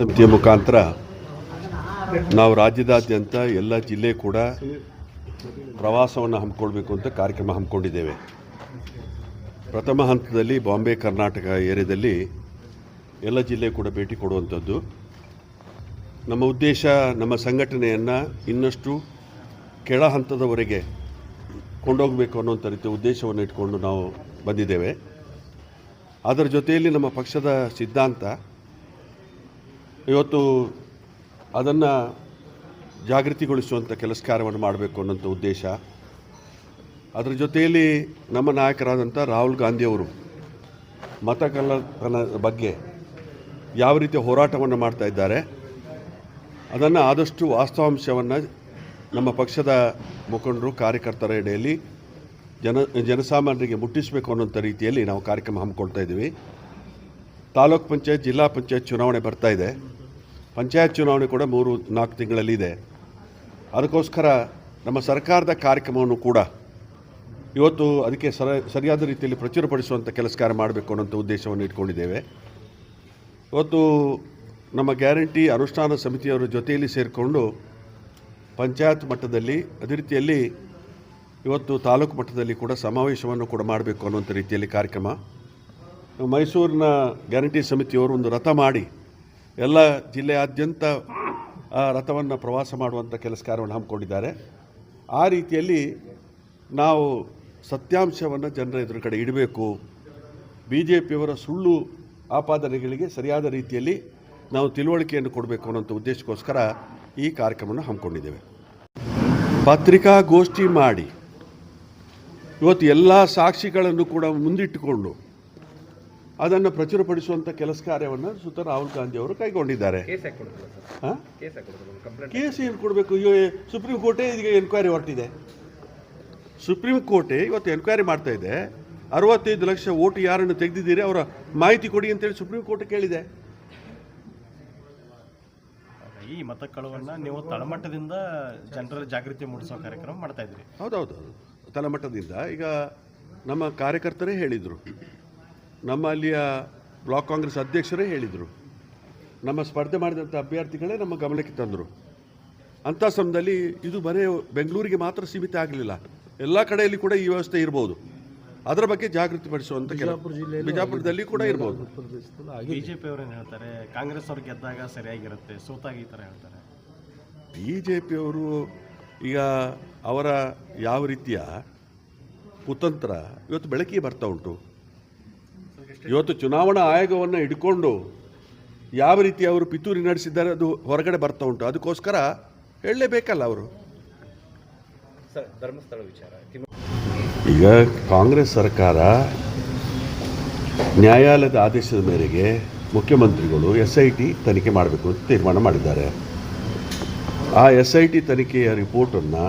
ವೃತ್ತಿಯ ಮುಖಾಂತರ ನಾವು ರಾಜ್ಯದಾದ್ಯಂತ ಎಲ್ಲ ಜಿಲ್ಲೆ ಕೂಡ ಪ್ರವಾಸವನ್ನು ಹಮ್ಮಿಕೊಳ್ಬೇಕು ಅಂತ ಕಾರ್ಯಕ್ರಮ ಹಮ್ಮಿಕೊಂಡಿದ್ದೇವೆ. ಪ್ರಥಮ ಹಂತದಲ್ಲಿ ಬಾಂಬೆ, ಕರ್ನಾಟಕ ಏರಿಯಾದಲ್ಲಿ ಎಲ್ಲ ಜಿಲ್ಲೆ ಕೂಡ ಭೇಟಿ ಕೊಡುವಂಥದ್ದು. ನಮ್ಮ ಉದ್ದೇಶ, ನಮ್ಮ ಸಂಘಟನೆಯನ್ನು ಇನ್ನಷ್ಟು ಕೆಳ ಹಂತದವರೆಗೆ ಕೊಂಡೋಗಬೇಕು ಅನ್ನೋಂಥ ರೀತಿಯ ಉದ್ದೇಶವನ್ನು ಇಟ್ಕೊಂಡು ನಾವು ಬಂದಿದ್ದೇವೆ. ಅದರ ಜೊತೆಯಲ್ಲಿ ನಮ್ಮ ಪಕ್ಷದ ಸಿದ್ಧಾಂತ ಇವತ್ತು ಅದನ್ನು ಜಾಗೃತಿಗೊಳಿಸುವಂಥ ಕೆಲಸ ಕಾರ್ಯವನ್ನು ಮಾಡಬೇಕು ಅನ್ನೋಂಥ ಉದ್ದೇಶ. ಅದರ ಜೊತೆಯಲ್ಲಿ ನಮ್ಮ ನಾಯಕರಾದಂಥ ರಾಹುಲ್ ಗಾಂಧಿಯವರು ಮತ ಕಳ್ಳತನ ಬಗ್ಗೆ ಯಾವ ರೀತಿಯ ಹೋರಾಟವನ್ನು ಮಾಡ್ತಾ ಇದ್ದಾರೆ, ಅದನ್ನು ಆದಷ್ಟು ವಾಸ್ತವಾಂಶವನ್ನು ನಮ್ಮ ಪಕ್ಷದ ಮುಖಂಡರು, ಕಾರ್ಯಕರ್ತರ ಎಡೆಯಲ್ಲಿ ಜನ, ಜನಸಾಮಾನ್ಯರಿಗೆ ಮುಟ್ಟಿಸಬೇಕು ಅನ್ನೋಂಥ ರೀತಿಯಲ್ಲಿ ನಾವು ಕಾರ್ಯಕ್ರಮ ಹಮ್ಮಿಕೊಳ್ತಾ ಇದ್ದೀವಿ. ತಾಲೂಕ್ ಪಂಚಾಯತ್, ಜಿಲ್ಲಾ ಪಂಚಾಯತ್ ಚುನಾವಣೆ ಬರ್ತಾ ಇದೆ. ಪಂಚಾಯತ್ ಚುನಾವಣೆ ಕೂಡ ಮೂರು, ನಾಲ್ಕು ತಿಂಗಳಲ್ಲಿದೆ ಅದಕ್ಕೋಸ್ಕರ ನಮ್ಮ ಸರ್ಕಾರದ ಕಾರ್ಯಕ್ರಮವನ್ನು ಕೂಡ ಇವತ್ತು ಅದಕ್ಕೆ ಸರ, ಸರಿಯಾದ ರೀತಿಯಲ್ಲಿ ಪ್ರಚುರಪಡಿಸುವಂಥ ಕೆಲಸ ಕಾರ್ಯ ಮಾಡಬೇಕು ಅನ್ನೋಂಥ ಉದ್ದೇಶವನ್ನು ಇಟ್ಕೊಂಡಿದ್ದೇವೆ. ಇವತ್ತು ನಮ್ಮ ಗ್ಯಾರಂಟಿ ಅನುಷ್ಠಾನ ಸಮಿತಿಯವರ ಜೊತೆಯಲ್ಲಿ ಸೇರಿಕೊಂಡು ಪಂಚಾಯತ್ ಮಟ್ಟದಲ್ಲಿ, ಅದೇ ರೀತಿಯಲ್ಲಿ ಇವತ್ತು ತಾಲೂಕು ಮಟ್ಟದಲ್ಲಿ ಕೂಡ ಸಮಾವೇಶವನ್ನು ಕೂಡ ಮಾಡಬೇಕು ಅನ್ನುವಂಥ ರೀತಿಯಲ್ಲಿ ಕಾರ್ಯಕ್ರಮ. ಮೈಸೂರಿನ ಗ್ಯಾರಂಟಿ ಸಮಿತಿಯವರು ಒಂದು ರಥ ಮಾಡಿ ಎಲ್ಲ ಜಿಲ್ಲೆಯಾದ್ಯಂತ ಆ ರಥವನ್ನು ಪ್ರವಾಸ ಮಾಡುವಂಥ ಕೆಲಸ ಕಾರ್ಯವನ್ನು ಹಮ್ಮಿಕೊಂಡಿದ್ದಾರೆ. ಆ ರೀತಿಯಲ್ಲಿ ನಾವು ಸತ್ಯಾಂಶವನ್ನು ಜನರ ಎದುರುಗಡೆ ಇಡಬೇಕು. ಬಿ ಜೆ ಪಿಯವರ ಸುಳ್ಳು ಆಪಾದನೆಗಳಿಗೆ ಸರಿಯಾದ ರೀತಿಯಲ್ಲಿ ನಾವು ತಿಳುವಳಿಕೆಯನ್ನು ಕೊಡಬೇಕು ಅನ್ನೋಂಥ ಉದ್ದೇಶಕ್ಕೋಸ್ಕರ ಈ ಕಾರ್ಯಕ್ರಮವನ್ನು ಹಮ್ಮಿಕೊಂಡಿದ್ದೇವೆ. ಪತ್ರಿಕಾಗೋಷ್ಠಿ ಮಾಡಿ ಇವತ್ತು ಎಲ್ಲ ಸಾಕ್ಷಿಗಳನ್ನು ಕೂಡ ಮುಂದಿಟ್ಟುಕೊಂಡು ಅದನ್ನು ಪ್ರಚುರಪಡಿಸುವಂಥ ಕೆಲಸ ಕಾರ್ಯವನ್ನು ಸುತ ರಾಹುಲ್ ಗಾಂಧಿ ಅವರು ಕೈಗೊಂಡಿದ್ದಾರೆ. ಕೇಸ್ ಏನು ಕೊಡಬೇಕು? ಅಯ್ಯೋ ಸುಪ್ರೀಂ ಕೋರ್ಟೇ ಈಗ ಎನ್ಕ್ವೈರಿ ಹೊರಟಿದೆ. ಸುಪ್ರೀಂ ಕೋರ್ಟೇ ಇವತ್ತು ಎನ್ಕ್ವೈರಿ ಮಾಡ್ತಾ ಇದೆ. ಅರವತ್ತೈದು ಲಕ್ಷ ಓಟು ಯಾರನ್ನು ತೆಗೆದಿದ್ದೀರಿ ಅವರ ಮಾಹಿತಿ ಕೊಡಿ ಅಂತೇಳಿ ಸುಪ್ರೀಂ ಕೋರ್ಟ್ ಕೇಳಿದೆ. ಈ ಮತ ಕಳುವನ್ನ ನೀವು ತಳಮಟ್ಟದಿಂದ ಜನರ ಜಾಗೃತಿ ಮೂಡಿಸೋ ಕಾರ್ಯಕ್ರಮ ಮಾಡ್ತಾ ಇದ್ರಿ. ಹೌದೌದು ತಳಮಟ್ಟದಿಂದ. ಈಗ ನಮ್ಮ ಕಾರ್ಯಕರ್ತರೇ ಹೇಳಿದರು. ನಮ್ಮ ಅಲ್ಲಿಯ ಬ್ಲಾಕ್ ಕಾಂಗ್ರೆಸ್ ಅಧ್ಯಕ್ಷರೇ ಹೇಳಿದರು. ನಮ್ಮ ಸ್ಪರ್ಧೆ ಮಾಡಿದಂಥ ಅಭ್ಯರ್ಥಿಗಳೇ ನಮ್ಮ ಗಮನಕ್ಕೆ ತಂದರು. ಅಂಥ ಸಮಯದಲ್ಲಿ ಇದು ಬರೀ ಬೆಂಗಳೂರಿಗೆ ಮಾತ್ರ ಸೀಮಿತ ಆಗಲಿಲ್ಲ. ಎಲ್ಲ ಕಡೆಯಲ್ಲಿ ಕೂಡ ಈ ವ್ಯವಸ್ಥೆ ಇರ್ಬೋದು. ಅದರ ಬಗ್ಗೆ ಜಾಗೃತಿ ಪಡಿಸುವಂತ ಬಿಜಾಪುರದಲ್ಲಿ ಕೂಡ ಇರ್ಬೋದು. ಬಿಜೆಪಿ ಅವರು ಹೇಳ್ತಾರೆ? ಕಾಂಗ್ರೆಸ್ ಅವ್ರು ಗೆದ್ದಾಗ ಸರಿಯಾಗಿರುತ್ತೆ ಸೋತಾಗಿ ಈ ಥರ ಹೇಳ್ತಾರೆ. ಬಿ ಜೆ ಪಿಯವರು ಈಗ ಅವರ ಯಾವ ರೀತಿಯ ಕುತಂತ್ರ ಇವತ್ತು ಬೆಳಕಿಗೆ ಬರ್ತಾ ಉಂಟು. ಇವತ್ತು ಚುನಾವಣಾ ಆಯೋಗವನ್ನು ಹಿಡ್ಕೊಂಡು ಯಾವ ರೀತಿ ಅವರು ಪಿತೂರಿ ನಡೆಸಿದ್ದಾರೆ ಅದು ಹೊರಗಡೆ ಬರ್ತಾ ಉಂಟು. ಅದಕ್ಕೋಸ್ಕರ ಹೇಳಲೇಬೇಕಲ್ಲ ಅವರು? ಧರ್ಮಸ್ಥಳ ವಿಚಾರ. ಈಗ ಕಾಂಗ್ರೆಸ್ ಸರ್ಕಾರ ನ್ಯಾಯಾಲಯದ ಆದೇಶದ ಮೇರೆಗೆ ಮುಖ್ಯಮಂತ್ರಿಗಳು ಎಸ್ ಐ ಟಿ ತನಿಖೆ ಮಾಡಬೇಕು ಅಂತ ತೀರ್ಮಾನ ಮಾಡಿದ್ದಾರೆ. ಆ ಎಸ್ ಐ ಟಿ ತನಿಖೆಯ ರಿಪೋರ್ಟನ್ನು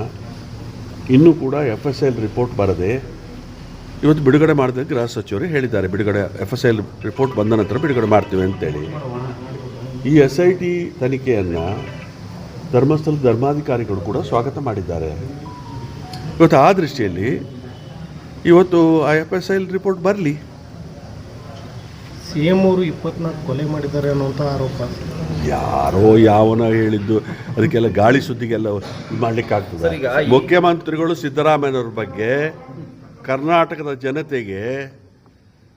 ಇನ್ನೂ ಕೂಡ ಎಫ್ ಎಸ್ ಎಲ್ ರಿಪೋರ್ಟ್ ಬರದೆ ಇವತ್ತು ಬಿಡುಗಡೆ ಮಾಡಿದ ಗೃಹ ಸಚಿವರು ಹೇಳಿದ್ದಾರೆ. ಬಿಡುಗಡೆ ಎಫ್ ಎಸ್ ಎಲ್ ರಿಪೋರ್ಟ್ ಬಂದ ನಂತರ ಬಿಡುಗಡೆ ಮಾಡ್ತೀವಿ ಅಂತೇಳಿ. ಈ ಎಸ್ ಐ ಟಿ ತನಿಖೆಯನ್ನು ಧರ್ಮಸ್ಥಳದ ಧರ್ಮಾಧಿಕಾರಿಗಳು ಕೂಡ ಸ್ವಾಗತ ಮಾಡಿದ್ದಾರೆ. ಇವತ್ತು ಆ ದೃಷ್ಟಿಯಲ್ಲಿ ಇವತ್ತು ಆ ಎಫ್ ಎಸ್ ಐಲ್ ರಿಪೋರ್ಟ್ ಬರಲಿ. ಸಿ ಎಂ ಅವರು ಇಪ್ಪತ್ನಾಲ್ಕು ಕೊಲೆ ಮಾಡಿದ್ದಾರೆ ಅನ್ನುವಂಥ ಆರೋಪ. ಯಾರೋ ಯಾವನ ಹೇಳಿದ್ದು. ಅದಕ್ಕೆಲ್ಲ ಗಾಳಿ ಸುದ್ದಿಗೆಲ್ಲ ಈಗ ಈ- ಮುಖ್ಯಮಂತ್ರಿಗಳು ಸಿದ್ದರಾಮಯ್ಯನವ್ರ ಬಗ್ಗೆ ಕರ್ನಾಟಕದ ಜನತೆಗೆ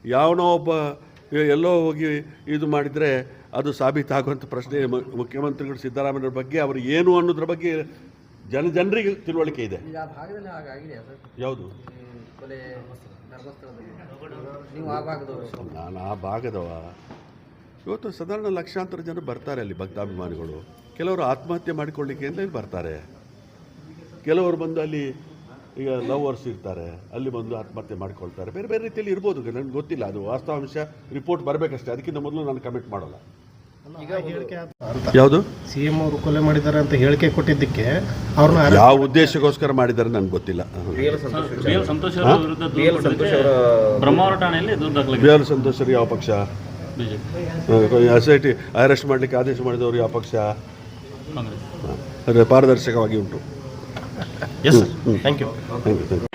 ಯಾವನೋ ಒಬ್ಬ ಎಲ್ಲೋ ಹೋಗಿ ಇದು ಮಾಡಿದರೆ ಅದು ಸಾಬೀತಾಗುವಂಥ ಪ್ರಶ್ನೆ ಮುಖ್ಯಮಂತ್ರಿಗಳು ಸಿದ್ದರಾಮಯ್ಯವ್ರ ಬಗ್ಗೆ ಅವರು ಏನು ಅನ್ನೋದ್ರ ಬಗ್ಗೆ ಜನ ಜನರಿಗೆ ತಿಳುವಳಿಕೆ ಇದೆ. ಯಾವುದು? ನಾನು ಆ ಭಾಗದವ. ಇವತ್ತು ಸಾಧಾರಣ ಲಕ್ಷಾಂತರ ಜನ ಬರ್ತಾರೆ ಅಲ್ಲಿ ಭಕ್ತಾಭಿಮಾನಿಗಳು. ಕೆಲವರು ಆತ್ಮಹತ್ಯೆ ಮಾಡಿಕೊಳ್ಳಿಕ್ಕೆ ಅಂತ ಇಲ್ಲಿ ಬರ್ತಾರೆ. ಕೆಲವರು ಬಂದು ಅಲ್ಲಿ ಈಗ ಲವರ್ಸ್ ಇರ್ತಾರೆ ಅಲ್ಲಿ ಬಂದು ಆತ್ಮಹತ್ಯೆ ಮಾಡ್ಕೊಳ್ತಾರೆ. ಬೇರೆ ಬೇರೆ ರೀತಿಯಲ್ಲಿ ಇರ್ಬೋದು ನನಗೆ ಗೊತ್ತಿಲ್ಲ ಅದು ವಾಸ್ತವಾಂಶ ರಿಪೋರ್ಟ್ ಬರಬೇಕಷ್ಟೇ ಅದಕ್ಕಿಂತ ಮೊದಲು ನಾನು ಕಮೆಂಟ್ ಮಾಡೋಲ್ಲ. ಯಾವುದು? ಸಿ ಎಂ ಅವರು ಕೊಲೆ ಮಾಡಿದ್ದಾರೆ ಅಂತ ಹೇಳಿಕೆ ಕೊಟ್ಟಿದ್ದಕ್ಕೆ ಅವ್ರನ್ನ ಯಾವ ಉದ್ದೇಶಕ್ಕೋಸ್ಕರ ಮಾಡಿದ್ದಾರೆ ನನಗೆ ಗೊತ್ತಿಲ್ಲ. ಬಿ ಎಲ್ ಸಂತೋಷ್ ಸಂತೋಷರು ಯಾವ ಪಕ್ಷ? ಎಸ್ ಐ ಟಿ ಅರೆಸ್ಟ್ ಮಾಡಲಿಕ್ಕೆ ಆದೇಶ ಮಾಡಿದವರು ಯಾವ ಪಕ್ಷ? ಅದು ಪಾರದರ್ಶಕವಾಗಿ ಉಂಟು. yes thank you thank you thank you